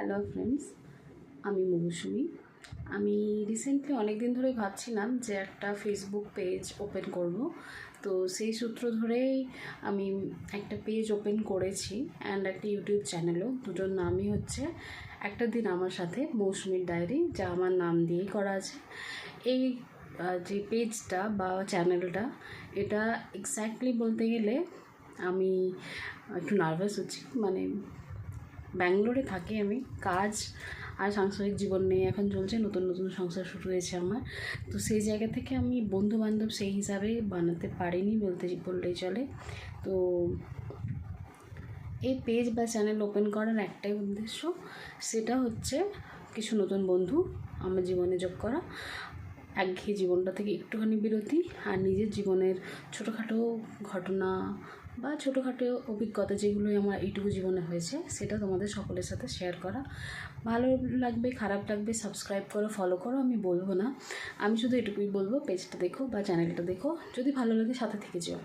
Hello friends আমি মৌসুমি। আমি recently অনেক দিন ধরেই ভাবছিলাম যে একটা ফেসবুক পেজ ওপেন করব। তো সেই সূত্র ধরেই আমি একটা পেজ ওপেন করেছি অ্যান্ড একটা ইউটিউব চ্যানেলও দুটোর নামই হচ্ছে একটা দিন আমার সাথে মৌসুমির ডায়েরি যা আমার নাম দিয়েই করা আছে। এই যে পেজটা বা চ্যানেলটা এটা এক্স্যাক্টলি বলতে গেলে আমি একটু নার্ভাস হচ্ছি। মানে ব্যাঙ্গালোরে থাকি আমি, কাজ আর সাংসারিক জীবন নিয়ে এখন চলছে, নতুন নতুন সংসার শুরু হয়েছে আমার। তো সেই জায়গা থেকে আমি বন্ধু বান্ধব সেই হিসাবে বানাতে পারিনি, বলতে, বললেই চলে। তো এই পেজ বা চ্যানেল ওপেন করার একটাই উদ্দেশ্য, সেটা হচ্ছে কিছু নতুন বন্ধু, আমার জীবনে যোগ করা। একঘেয়ে জীবনটা থেকে একটুখানি বিরতি আর নিজের জীবনের ছোটোখাটো ঘটনা বা ছোটোখাটো অভিজ্ঞতা যেগুলোই আমার এইটুকু জীবনে হয়েছে, সেটা তোমাদের সকলের সাথে শেয়ার করা। ভালো লাগবে, খারাপ লাগবে সাবস্ক্রাইব করো ফলো করো, আমি বলব না। আমি শুধু এটুকুই বলব পেজটা দেখো বা চ্যানেলটা দেখো। যদি ভালো লাগে, সাথে থেকে যেও।